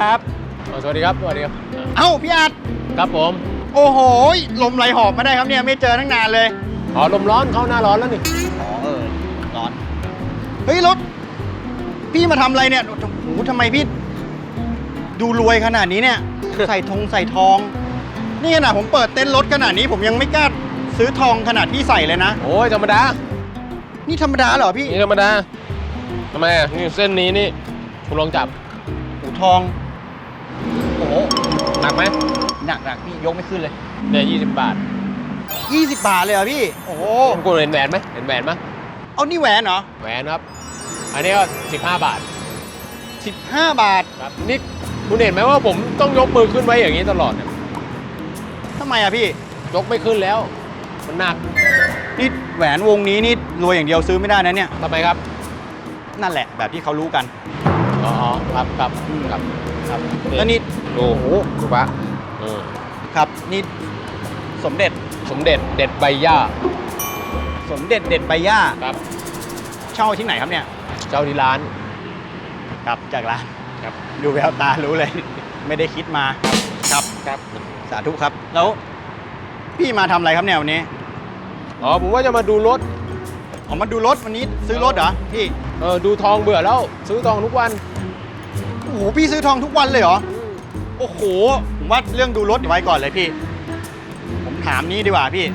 ครับอ๋อสวัสดีครับสวัสดีครับ เอ้าพี่อาร์ตครับผม โอ้โหลมไหลหอบมาได้ครับเนี่ยไม่เจอตั้งนานเลยอ๋อลมร้อนเข้าหน้าร้อนแล้วนี่อ๋อเออร้อนเฮ้ยรถพี่มาทำอะไรเนี่ยโอ้โหทำไมพี่ ดูรวยขนาดนี้เนี่ย ใส่ทงใส่ทอง นี่ขนาดผมเปิดเต็นท์รถขนาดนี้ผมยังไม่กล้าซื้อทองขนาดพี่ใส่เลยนะ โอ้ยธรรมดานี่ธรรมดาเหรอพี่นี่ธรรมดาทำไมอะนี่เส้นนี้นี่คุณลองจับหูทอง โอ้โหหนักไหมหนักหนักพี่ยกไม่ขึ้นเลยเนี่ยยี่สิบบาท20 บาทเลยเหรอพี่ โอ้โหคุณเห็นแหวนไหมเห็นแหวนไหมเอานี่แหวนเหรอ แหวนครับ อันนี้ก็สิบห้าบาท15 บาทครับนี่คุณเห็นไหมว่าผมต้องยกมือขึ้นไว้อย่างนี้ตลอดเนี่ยทำไมอะพี่ ยกไม่ขึ้นแล้ว มันหนักนี่แหวนวงนี้นี่รวยอย่างเดียวซื้อไม่ได้นะเนี่ย ทำไมครับ นั่นแหละแบบที่เขารู้กัน อ๋อครับครับอืมครับ ครับแล้วนี่ดูดูปะอืมครับนี่สมเด็จสมเด็จเด็ดใบหญ้าสมเด็จเด็ดใบหญ้าครับเช่าที่ไหนครับเนี่ยเจ้าที่ร้านครับจากร้านครับ ดูแววตารู้เลย ไม่ได้คิดมาครับครับสาธุครับแล้วพี่มาทำอะไรครับเนี่ยวันนี้อ๋อผมว่าจะมาดูรถออกมาดูรถวันนี้ซื้อรถเหรอพี่เออดูทองเบื่อแล้ว ซื้อทองทุกวัน โอ้โหพี่ซื้อทองทุกวันเลยเหรอ โอ้โห ผมว่าเรื่องดูรถเดี๋ยวไว้ก่อนเลยพี่ ผมถามนี้ดีกว่าพี่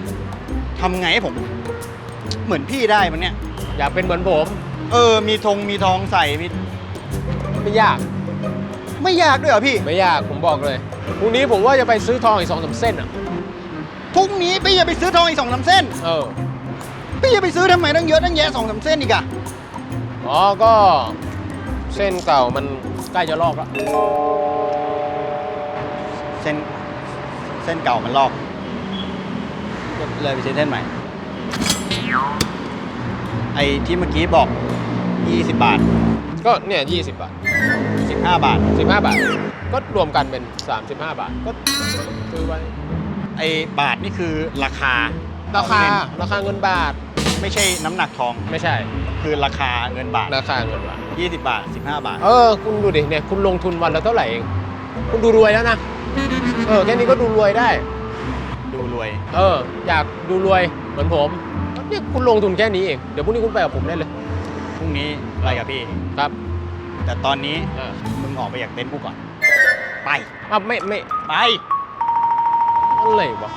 ทำไงให้ผม เหมือนพี่ได้มันเนี่ย อยากเป็นเหมือนผม เออ มีธงมีทองใส่มีไม่ยาก ไม่ยากด้วยเหรอพี่ ไม่ยากผมบอกเลยพรุ่งนี้ผมว่าจะไปซื้อทองอีกสองสามเส้นอะพรุ่งนี้พี่จะไปซื้อทองอีกสองสามเส้น เออ พี่จะไปซื้อทำไมตั้งเยอะตั้งแยะสองสามเส้นอีกอะอ๋อก็ เส้นเก่ามันใกล้จะลอกแล้วเส้นเส้นเก่ามันลอกก็เลยไปซื้อเส้นใหม่ ไอ้ที่เมื่อกี้บอก 20 บาท ก็เนี่ยยี่สิบบาท15 บาท สิบห้าบาท ก็รวมกันเป็นสามสิบห้าบาท ก็ซื้อไว้ ไอ้บาทนี่คือราคาราคาเส้นราคาเงินบาท ไม่ใช่น้ำหนักทอง ไม่ใช่ คือราคาเงินบาทราคาเงินบาท 20 บาท 15 บาท เออ คุณดูดิเนี่ยคุณลงทุนวันละเท่าไหร่เอง คุณดูรวยแล้วนะ เออ แค่นี้ก็ดูรวยได้ ดูรวย เออ อยากดูรวยเหมือนผมเนี่ยคุณลงทุนแค่นี้เอง เดี๋ยวพรุ่งนี้คุณไปกับผมได้เลย พรุ่งนี้ไปกับพี่ ครับแต่ตอนนี้อ่ามึงออกไปจากเต็นท์กูก่อน ไป อะไม่ไม่ไป อะไรวะ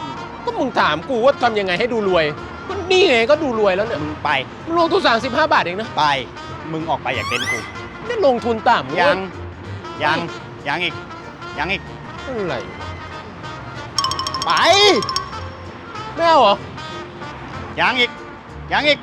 ก็มึงถามกูว่าทำยังไงให้ดูรวย ก็นี่ไงก็ดูรวยแล้วเนี่ยมึงไปมึงลงทุนสามสิบห้าบาทเองนะไป มึงออกไปจากเต็นท์กูนี่ลงทุนต่ำยังยังยังอีกยังอีกอะไรไปไม่เอาเหรอยังอีกยังอีก